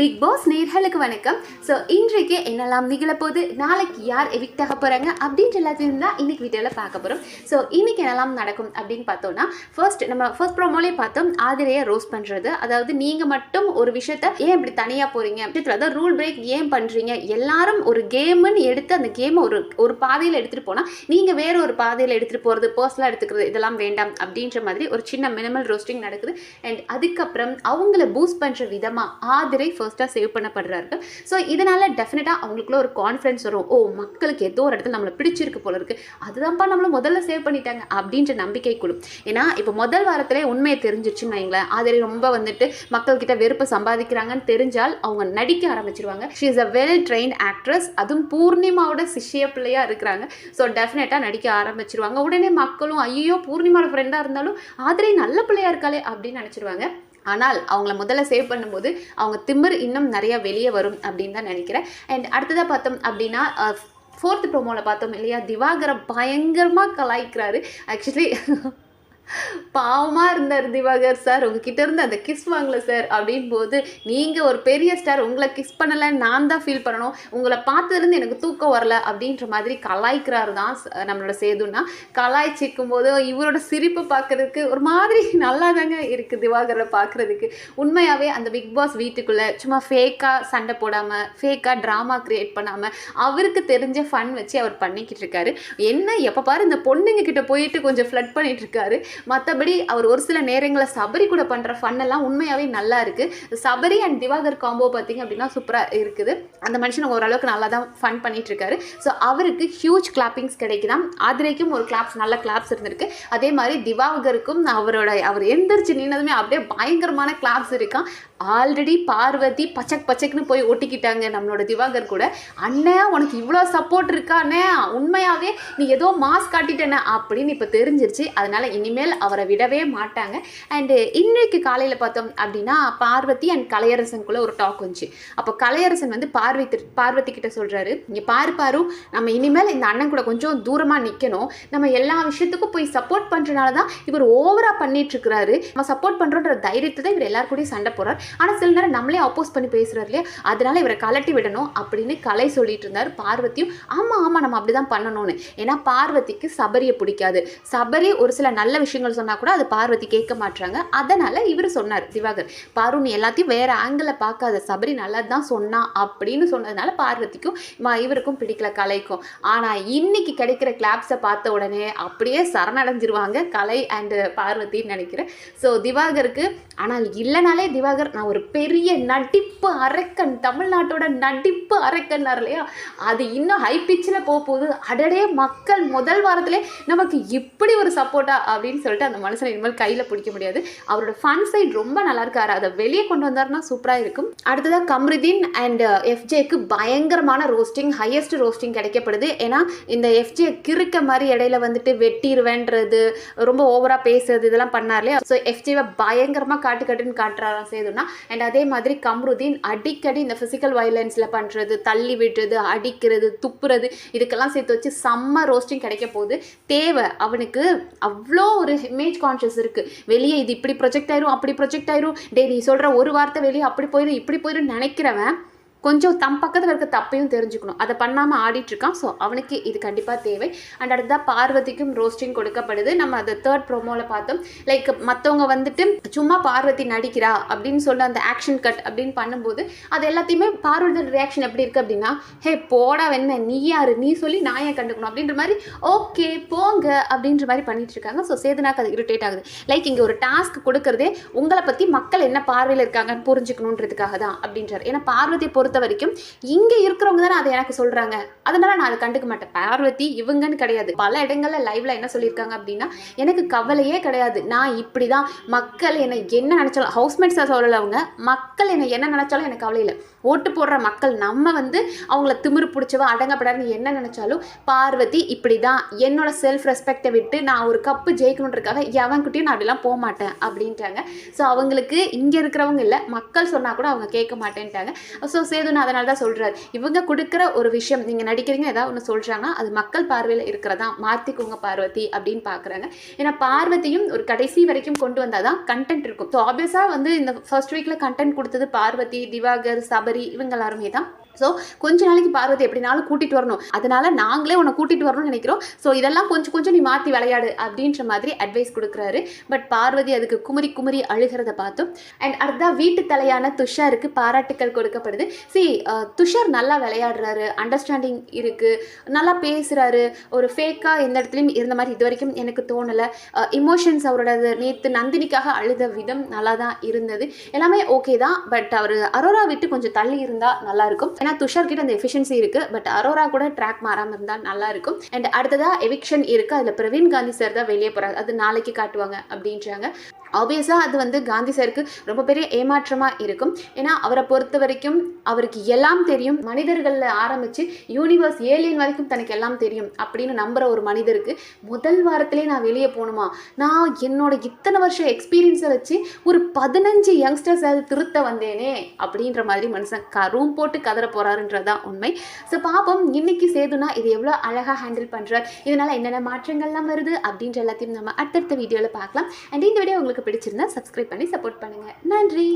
Big pass நேர்களுக்கு வணக்கம். So இன்றைக்கு என்னெல்லாம் நிகழப்போகுது? நாளைக்கு யார் எவிக்ட் ஆக போகிறாங்க அப்படின்ற எல்லாத்தையும் தான் இன்றைக்கி வீடியோவில் பார்க்க போகிறோம் ஸோ இன்றைக்கி என்னெல்லாம் நடக்கும் அப்படின்னு பார்த்தோம்னா ஃபர்ஸ்ட் நம்ம ஃபர்ஸ்ட் ப்ரோமோலே பார்த்தோம் ஆதிரையை ரோஸ் பண்ணுறது அதாவது நீங்கள் மட்டும் ஒரு விஷயத்த ஏன் இப்படி தனியாக போகிறீங்க அதாவது ரூல் பிரேக் ஏன் பண்ணுறீங்க எல்லாரும் ஒரு கேமுன்னு எடுத்து அந்த கேமை ஒரு ஒரு பாதையில் எடுத்துகிட்டு போனால் நீங்கள் வேறு ஒரு பாதையில் எடுத்துகிட்டு போகிறது பர்சனலாக எடுத்துக்கிறது இதெல்லாம் வேண்டாம் அப்படின்ற மாதிரி ஒரு சின்ன மினிமல் ரோஸ்டிங் நடக்குது. அண்ட் அதுக்கப்புறம் அவங்கள பூஸ்ட் பண்ணுற விதமாக ஆதிரை ஃபர்ஸ்ட் ஃபர்ஸ்ட்டாக சேவ் பண்ணப்படுறாரு. ஸோ இதனால் டெஃபினட்டாக அவங்களுக்குள்ள ஒரு கான்ஃபிடன்ஸ் வரும். ஓ மக்களுக்கு ஏதோ ஒரு இடத்துல நம்மளை பிடிச்சிருக்கு போல இருக்கு. அதுதான்ப்பா நம்மளை முதல்ல சேவ் பண்ணிட்டாங்க அப்படின்ற நம்பிக்கை கொடும் ஏன்னா இப்போ முதல் வாரத்திலே உண்மையை தெரிஞ்சிருச்சுன்னு வைங்களேன். அதில் ரொம்ப வந்துட்டு மக்கள்கிட்ட வெறுப்பை சம்பாதிக்கிறாங்கன்னு தெரிஞ்சால் அவங்க நடிக்க ஆரம்பிச்சிருவாங்க. She is a well train actress அதுவும் பூர்ணிமாவோட சிஷ்ய பிள்ளையாக இருக்கிறாங்க. ஸோ டெஃபினட்டாக நடிக்க ஆரம்பிச்சிருவாங்க. உடனே மக்களும் ஐயோ பூர்ணிமாவோட ஃப்ரெண்டாக இருந்தாலும் ஆதிரை நல்ல பிள்ளையா இருக்காளே அப்படின்னு நினச்சிருவாங்க. ஆனால் அவங்கள முதல்ல சேவ் பண்ணும்போது அவங்க திமிர் இன்னும் நிறைய வெளியே வரும் அப்படின்னு தான் நினைக்கிறேன். அண்ட் அடுத்ததாக பார்த்தோம் அப்படின்னா ஃபோர்த் ப்ரோமோவில் பார்த்தோம் இல்லையா? திவாகரை பயங்கரமாக கலாய்க்கிறாரு. ஆக்சுவலி பாவமாக இருந்தார் திவாகர் சார். உங்ககிட்ட இருந்து அந்த கிஸ் வாங்கல சார். அப்படின் போது நீங்கள் ஒரு பெரிய ஸ்டார் உங்களை கிஸ் பண்ணலை நான் தான் ஃபீல் பண்ணணும். உங்களை பார்த்ததுலேருந்து எனக்கு தூக்கம் வரல அப்படின்ற மாதிரி கலாய்க்கிறாரு தான் நம்மளோட சேதுன்னா. கலாய்ச்சிக்கும் போது இவரோட சிரிப்பு பார்க்கறதுக்கு ஒரு மாதிரி நல்லா தாங்க இருக்குது திவாகரை பார்க்குறதுக்கு. உண்மையாகவே அந்த பிக் பாஸ் வீட்டுக்குள்ளே சும்மா ஃபேக்காக சண்டை போடாமல் ஃபேக்காக ட்ராமா க்ரியேட் பண்ணாமல் அவருக்கு தெரிஞ்ச ஃபன் வச்சு அவர் பண்ணிக்கிட்டு இருக்காரு. என்ன எப்போ பாரு இந்த பொண்ணுங்க கிட்ட போயிட்டு கொஞ்சம் ஃப்ளட் பண்ணிட்டு இருக்காரு. மற்றபடி அவர் ஒரு சில நேரங்களில் சபரி கூட பண்ணுற ஃபன் எல்லாம் உண்மையாகவே நல்லா இருக்குது சபரி அண்ட் திவாகர் காம்போ பார்த்தீங்க அப்படின்னா சூப்பராக இருக்குது. அந்த மனுஷன் ஓரளவுக்கு நல்லா தான் ஃபன் பண்ணிட்டு இருக்காரு ஸோ அவருக்கு ஹியூஜ் கிளாப்பிங்ஸ் கிடைக்குதாம். ஆதிரைக்கும் ஒரு கிளாப்ஸ் நல்ல கிளாப்ஸ் இருந்திருக்கு. அதே மாதிரி திவாகருக்கும் அவரோட அவர் எந்திரிச்சு நின்னதுமே அப்படியே பயங்கரமான கிளாப்ஸ் இருக்கான் ஆல்ரெடி பார்வதி பச்சக் பச்சக்னு போய் ஒட்டிக்கிட்டாங்க நம்மளோட திவாகர் கூட. அண்ணே உனக்கு இவ்வளோ சப்போர்ட் இருக்கானே உண்மையாகவே நீ ஏதோ மாஸ் காட்டிட்டேனே அப்படின்னு இப்போ தெரிஞ்சிருச்சு. அதனால் இனிமேல் அவரை விடவே மாட்டாங்க. அண்டு இன்றைக்கு காலையில் பார்த்தோம் அப்படின்னா பார்வதி அண்ட் கலையரசனுக்குள்ளே ஒரு டாக் வந்துச்சு. அப்போ கலையரசன் வந்து பார்வதி பார்வதி கிட்ட சொல்கிறாரு இங்கே பாரு பாரு. நம்ம இனிமேல் இந்த அண்ணன் கூட கொஞ்சம் தூரமாக நிற்கணும் நம்ம எல்லா விஷயத்துக்கும் போய் சப்போர்ட் பண்ணுறனால தான் இவர் ஓவராக பண்ணிட்டு இருக்கிறாரு. நம்ம சப்போர்ட் பண்ணுறோன்ற தைரியத்தை தான் இவர் எல்லார் சண்டை போகிறார் ஆனால் சில நேரம் நம்மளே அப்போஸ் பண்ணி பேசுகிறது இல்லையா? அதனால இவரை கலட்டி விடணும் அப்படின்னு கலை சொல்லிட்டு இருந்தார் பார்வதியும். ஆமாம் ஆமாம் நம்ம அப்படி தான் பண்ணணும்னு. ஏன்னா பார்வதிக்கு சபரியை பிடிக்காது. சபரி ஒரு சில நல்ல விஷயங்கள் சொன்னால் கூட அது பார்வதி கேட்க மாட்டாங்க அதனால் இவர் சொன்னார் திவாகர் பாரு நீ எல்லாத்தையும் வேறு ஆங்கிளில் பார்க்காத. சபரி நல்லது தான் சொன்னா அப்படின்னு சொன்னதுனால பார்வதிக்கும் இவருக்கும் பிடிக்கல கலைக்கும். ஆனால் இன்னைக்கு கிடைக்கிற கிளாப்ஸை பார்த்த உடனே அப்படியே சரணடைஞ்சிருவாங்க கலை அண்டு பார்வதின்னு நினைக்கிறேன். ஸோ திவாகருக்கு ஆனால் இல்லைனாலே திவாகர் நான் ஒரு பெரிய நடிப்பு அரக்கன் தமிழ்நாட்டோட நடிப்பு அரக்கன்னார் இல்லையா? அது இன்னும் ஹை பிச்சில் போக போகுது அடடே மக்கள் முதல் வாரத்திலே நமக்கு இப்படி ஒரு சப்போர்ட்டா அப்படின்னு சொல்லிட்டு அந்த மனுஷனை இனிமேல் கையில் பிடிக்க முடியாது. அவரோட ஃபன் சைட் ரொம்ப நல்லா இருக்காரு. அதை வெளியே கொண்டு வந்தாருன்னா சூப்பராக இருக்கும். அடுத்ததாக கம்ருதீன் அண்ட் எஃப்ஜேக்கு uh, பயங்கரமான ரோஸ்டிங் ஹையஸ்ட் ரோஸ்டிங் கிடைக்கப்படுது. ஏன்னா இந்த எஃப்ஜே கிறுக்க மாதிரி இடையில வந்துட்டு வெட்டிடுவேன்றது ரொம்ப ஓவராக பேசுறது இதெல்லாம் பண்ணார் இல்லையா? ஸோ எஃப்ஜேவை பயங்கரமாக காட்டு காட்டுன்னு காட்டுறாராம் செய்துன்னா அண்ட் அதே மாதிரி கம்ருதீன் அடிக்கடி இந்த ஃபிசிக்கல் வயலன்ஸில் பண்ணுறது தள்ளி விடுறது அடிக்கிறது துப்புறது இதுக்கெல்லாம் சேர்த்து வச்சு செம்ம ரோஸ்டிங் கிடைக்க போகுது. தேவை. அவனுக்கு அவ்வளோ ஒரு இமேஜ் கான்ஷியஸ் இருக்குது வெளியே இது இப்படி ப்ரொஜெக்ட் ஆயிரும் அப்படி ப்ரொஜெக்ட் ஆயிரும். டே நீ சொல்கிற ஒரு வார்த்தை வெளியே அப்படி போயிடும் இப்படி போயிடும் நினைக்கிறவன் கொஞ்சம் தம் பக்கத்தில் இருக்க தப்பையும் தெரிஞ்சுக்கணும். அதை பண்ணாமல் ஆடிட்டு இருக்கான். ஸோ அவனுக்கு இது கண்டிப்பாக தேவை. அண்ட் அடுத்ததாக பார்வதிக்கும் ரோஸ்டிங் கொடுக்கப்படுது. நம்ம அதை தேர்ட் ப்ரோமோவில் பார்த்தோம். லைக் மற்றவங்க வந்துட்டு சும்மா பார்வதி நடிக்கிறா அப்படின்னு சொல்லி அந்த ஆக்ஷன் கட் அப்படின்னு பண்ணும்போது அது எல்லாத்தையுமே பார்வதியோட ரியாக்ஷன் எப்படி இருக்குது அப்படின்னா ஹே போடா வெண்ண நீ யாரு? நீ சொல்லி நான் ஏன் கண்டுக்கணும்? அப்படின்ற மாதிரி ஓகே போங்க அப்படின்ற மாதிரி பண்ணிட்டு இருக்காங்க. ஸோ சேதுனாக்கு அது இரிட்டேட் ஆகுது. லைக் இங்கே ஒரு டாஸ்க் கொடுக்குறதே உங்களை பற்றி மக்கள் என்ன பார்வையில் இருக்காங்கன்னு புரிஞ்சுக்கணுன்றதுக்காக தான் அப்படின்றார். ஏன்னா பார்வதியை பொறுத்த வரைக்கும் இங்கே இருக்கிறவங்க தானே அதை எனக்கு சொல்கிறாங்க அதனால நான் அதை கண்டுக்க மாட்டேன். பார்வதி இவங்கன்னு கிடையாது. பல இடங்கள்ல லைவ்ல என்ன சொல்லியிருக்காங்க அப்படின்னா எனக்கு கவலையே கிடையாது. நான் இப்படி தான் மக்கள் என்னை என்ன நினச்சாலும் ஹவுஸ்மேட்ஸாக சொல்லலவங்க மக்கள் என்னை என்ன நினச்சாலும் எனக்கு கவலை இல்லை. ஓட்டு போடுற மக்கள் நம்ம வந்து அவங்கள திமிரு பிடிச்சவ அடங்கப்படாதுன்னு என்ன நினச்சாலும் பார்வதி இப்படி தான் என்னோட செல்ஃப் ரெஸ்பெக்டை விட்டு நான் ஒரு கப்பு ஜெயிக்கணுன்றதுக்காக எவன்கிட்டையும் நான் அப்படிலாம் போக மாட்டேன். அப்படின்ட்டாங்க. ஸோ அவங்களுக்கு இங்கே இருக்கிறவங்க இல்லை மக்கள் சொன்னால் கூட அவங்க கேட்க மாட்டேன்ட்டாங்க. ஸோ சேதுன்னு அதனால தான் சொல்கிறார் இவங்க கொடுக்குற ஒரு விஷயம் நீங்கள் நடிக்கிறீங்க ஏதாவது ஒன்று சொல்கிறாங்கன்னா அது மக்கள் பார்வையில் இருக்கிறதா? மாற்றிக்கோங்க பார்வதி அப்படின்னு பார்க்குறாங்க ஏன்னா பார்வதியும் ஒரு கடைசி வரைக்கும் கொண்டு வந்தால் தான் கண்டென்ட் இருக்கும். ஸோ ஆப்வியஸாக வந்து இந்த ஃபர்ஸ்ட் வீக்கில் கண்டென்ட் கொடுத்தது பார்வதி திவாகர் சபரி இவங்க எல்லாருமே தான் ஸோ கொஞ்ச நாளைக்கு பார்வதி எப்படினாலும் கூட்டிகிட்டு வரணும். அதனால நாங்களே உன்னை கூட்டிகிட்டு வரணும்னு நினைக்கிறோம். ஸோ இதெல்லாம் கொஞ்சம் கொஞ்சம் நீ மாற்றி விளையாடு அப்படின்ற மாதிரி அட்வைஸ் கொடுக்குறாரு. பட் பார்வதி அதுக்கு குமரி குமரி அழுகிறத பார்த்தோம். அண்ட் அடுத்தா வீட்டு தலையான துஷாருக்கு பாராட்டுக்கள் கொடுக்கப்படுது. சி துஷார் நல்லா விளையாடுறாரு. அண்டர்ஸ்டாண்டிங் இருக்குது நல்லா பேசுகிறாரு ஒரு ஃபேக்காக எந்த இடத்துலையும் இருந்த மாதிரி இது வரைக்கும் எனக்கு தோணலை. இமோஷன்ஸ் அவரோட நேற்று நந்தினிக்காக அழுத விதம் நல்லா தான் இருந்தது. எல்லாமே ஓகே தான். பட் அவர் அரோரா விட்டு கொஞ்சம் தள்ளி இருந்தால் நல்லாயிருக்கும் ஏன்னா துஷார் கிட்ட அந்த எஃபிஷியன்சி இருக்குது பட் அரோரா கூட ட்ராக் மாறாமல் இருந்தால் நல்லா இருக்கும். அண்ட் அடுத்ததாக எவிக்ஷன் இருக்குது அதில் பிரவீன் காந்தி சார் தான் வெளியே போகிறாரு அது நாளைக்கு காட்டுவாங்க அப்படின்றாங்க. ஆப்வியஸாக அது வந்து காந்தி சாருக்கு ரொம்ப பெரிய ஏமாற்றமாக இருக்கும். ஏன்னா அவரை பொறுத்த வரைக்கும் அவருக்கு எல்லாம் தெரியும். மனிதர்களில் ஆரம்பித்து யூனிவர்ஸ் ஏலியன் வரைக்கும் தனக்கு எல்லாம் தெரியும் அப்படின்னு நம்புகிற ஒரு மனிதருக்கு முதல் வாரத்திலே நான் வெளியே போகணுமா? நான் என்னோட இத்தனை வருஷம் எக்ஸ்பீரியன்ஸை வச்சு ஒரு பதினஞ்சு யங்ஸ்டர்ஸ் அது திருத்த வந்தேனே அப்படின்ற மாதிரி மனுஷன் க ரூம் போட்டு கதற போகிறாருன்றதான் உண்மை. ஸோ பாப்போம் இன்னைக்கு சேதுனா இது எவ்வளோ அழகாக ஹேண்டில் பண்ணுறார் இதனால் என்னென்ன மாற்றங்கள்லாம் வருது? அப்படின்ற எல்லாத்தையும் நம்ம அடுத்தடுத்த வீடியோவில் பார்க்கலாம். அண்ட் இந்த வீடியோ உங்களுக்கு பிடிச்சிருந்தா சப்ஸ்கிரைப் பண்ணி சப்போர்ட் பண்ணுங்கள் நன்றி.